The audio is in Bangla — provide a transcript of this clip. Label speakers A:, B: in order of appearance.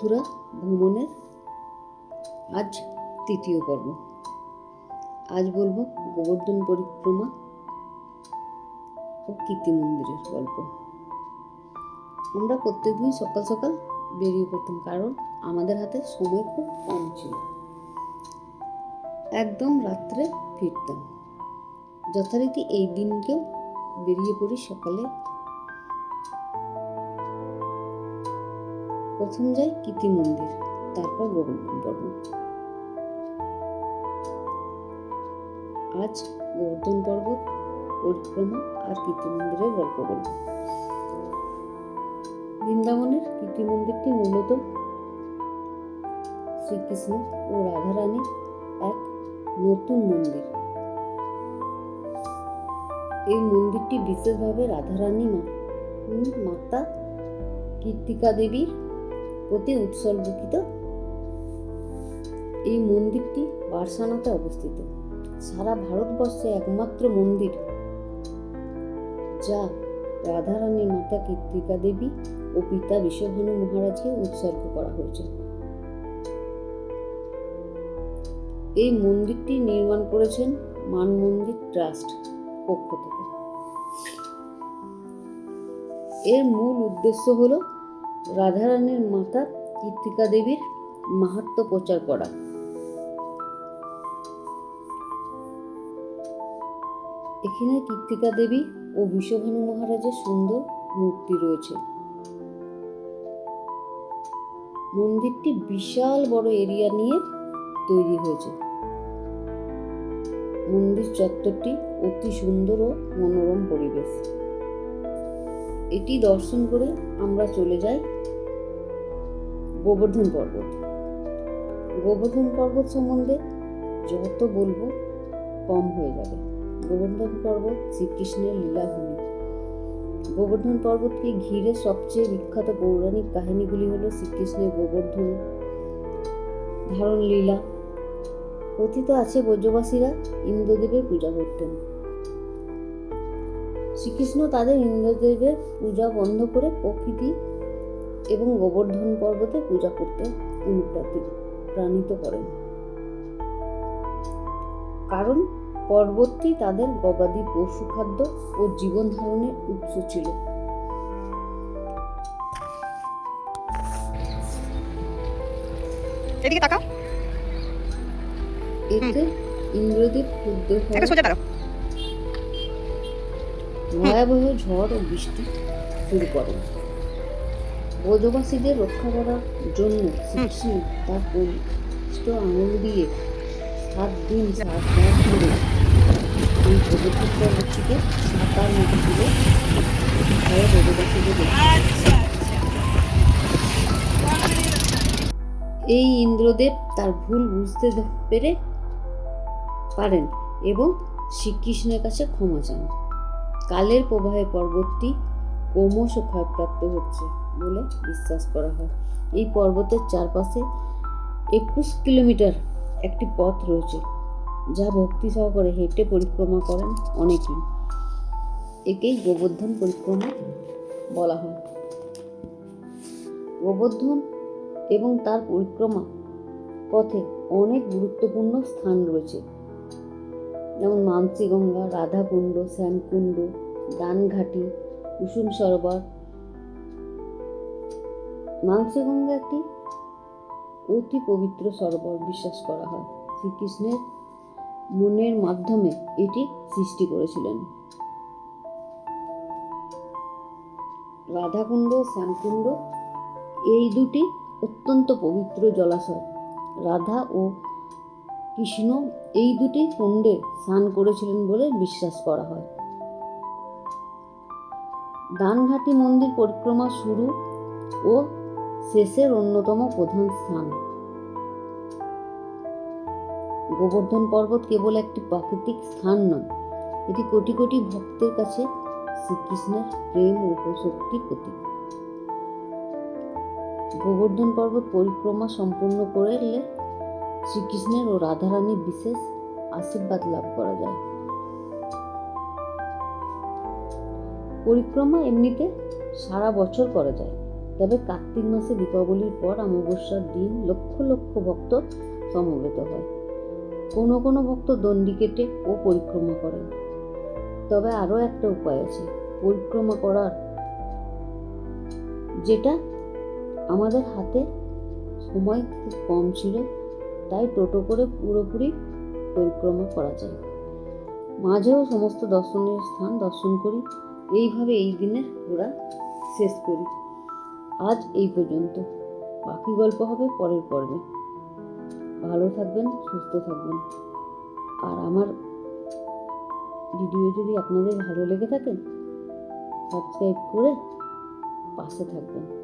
A: মথুরা ভ্রমণের আজ তৃতীয় পর্ব। আজ বলব গোবর্ধন পরিক্রমা ও কীর্তি মন্দিরের গল্প। আমরা প্রত্যেকদিন সকাল সকাল বেরিয়ে পড়তাম কারণ আমাদের হাতে সময় খুব কম ছিল। একদম রাত্রে ফিরতাম। যথারীতি এই দিনকেও বেরিয়ে পড়ি সকালে প্রথম যাই কীর্তি মন্দির, তারপর গোবর্ধন পর্বত। আজ গোবর্ধন পর্বত, পরিক্রমা আর কীর্তি মন্দিরের গল্প বলব। বৃন্দাবনের কীর্তি মন্দিরটি মূলত শ্রীকৃষ্ণ ও রাধারানীর এক নতুন মন্দির। এই মন্দিরটি বিশেষভাবে রাধারানী মা মাতা কীর্তিকা দেবীর প্রতি উৎসর্গিত এই মন্দিরটি বার্সানাতে অবস্থিত। সারা ভারতবর্ষে একমাত্র মন্দির, যা রাধারানীর মাতা কীর্তিকা দেবী ও পিতা বিশ্বভানু মহারাজকে উৎসর্গ করা হয়েছে। এই মন্দিরটি নির্মাণ করেছেন মান মন্দির ট্রাস্ট পক্ষ থেকে। এর মূল উদ্দেশ্য হলো রাধারানীর মাতা কীর্তিকা দেবীর মাহাত্ম প্রচার করা। এখানে কীর্তিকা দেবী ও বিশ্বভানু মহারাজের সুন্দর মূর্তি রয়েছে। মন্দিরটি বিশাল বড় এরিয়া নিয়ে তৈরি হয়েছে। মন্দির চত্বরটি অতি সুন্দর ও মনোরম পরিবেশ। এটি দর্শন করে আমরা চলে যাই গোবর্ধন পর্বত। গোবর্ধন পর্বত সম্বন্ধে যত বলব, কম হয়ে যাবে। গোবর্ধন পর্বত শ্রীকৃষ্ণের লীলাভূমি। গোবর্ধন পর্বতকে ঘিরে সবচেয়ে বিখ্যাত পৌরাণিক কাহিনীগুলি হলো শ্রীকৃষ্ণের গোবর্ধন ধারণ লীলা কথিত আছে ব্রজবাসীরা ইন্দ্রদেবের পূজা করতেন। শ্রীকৃষ্ণ তাদের ইন্দ্রদেবের পূজা বন্ধ করে প্রকৃতি এবং গোবর্ধন পর্বতে পূজা করতে অনুপ্রাণিত প্রাণিত করেন। কারণ পর্বতটি তাদের গবাদি পশু খাদ্য ও জীবন ধারণের উৎস ছিল।
B: এদিকে তাকাও।
A: এতে ইন্দ্রদেব ক্ষুব্ধ হয়ে ভয়াবহ ঝড় ও বৃষ্টি শুরু করেন ব্রজবাসীদের রক্ষা করার জন্য শ্রীকৃষ্ণ তার কনিষ্ঠ আঙুল দিয়ে সাত দিন সাত রাত ধরে এই পবিত্র পর্বতটিকে ছাতার মতো তুলে ভয়ে এই ইন্দ্রদেব তার ভুল বুঝতে পেরে পারেন এবং শ্রীকৃষ্ণের কাছে ক্ষমা চান। কালের প্রবাহে পর্বতটি ক্রমশ ক্ষয়প্রাপ্ত হচ্ছে বলে বিশ্বাস করা হয়। এই পর্বতের চারপাশে একুশ কিলোমিটার একটি পথ রয়েছে, যা ভক্তি সহকারে হেঁটে পরিক্রমা করেন অনেকেই। একেই গোবর্ধন পরিক্রমা বলা হয়। গোবর্ধন এবং তার পরিক্রমা পথে অনেক গুরুত্বপূর্ণ স্থান রয়েছে। যেমন মানসীগঙ্গা, রাধাকুণ্ড, শ্যামকুণ্ড দানঘাটি কুসুম সরোবর। মানসীগঙ্গা একটি অতি পবিত্র সরোবর বিশ্বাস করা হয়। শ্রীকৃষ্ণের মনের মাধ্যমে এটি সৃষ্টি করেছিলেন। রাধাকুণ্ড, শ্যামকুণ্ড, এই দুটি অত্যন্ত পবিত্র জলাশয়। রাধা ও কৃষ্ণ এই দুটি কুণ্ডে স্নান করেছিলেন বলে বিশ্বাস করা হয়। দানঘাটি মন্দির পরিক্রমা শুরু ও শেষের অন্যতম প্রধান স্থান। গোবর্ধন পর্বত কেবল একটি প্রাকৃতিক স্থান নয়, এটি কোটি কোটি ভক্তের কাছে শ্রীকৃষ্ণের প্রেম ও শক্তির প্রতীক। গোবর্ধন পর্বত পরিক্রমা সম্পূর্ণ করলে শ্রীকৃষ্ণের ও রাধারানীর বিশেষ আশীর্বাদ লাভ করা যায়। পরিক্রমা এমনিতে সারা বছর করা যায়, তবে কার্তিক মাসে দীপাবলির পর অমাবস্যার দিন লক্ষ লক্ষ ভক্ত সমবেত হয়। কোনো কোনো ভক্ত দণ্ডি কেটে ও পরিক্রমা করেন। তবে আরও একটা উপায় আছে, পরিক্রমা করার। যেটা আমাদের হাতে সময় খুব কম ছিল তাই টোটো করে পুরোপুরি পরিক্রমা করা যায়। মাঝেও সমস্ত দর্শনীয় স্থান দর্শন করি। এইভাবে এই দিনের ঘোরা শেষ করি। আজ এই পর্যন্ত। বাকি গল্প হবে পরের পর্বে। ভালো থাকবেন, সুস্থ থাকবেন। আর আমার ভিডিও যদি আপনাদের ভালো লেগে থাকে, সাবস্ক্রাইব করে পাশে থাকবেন।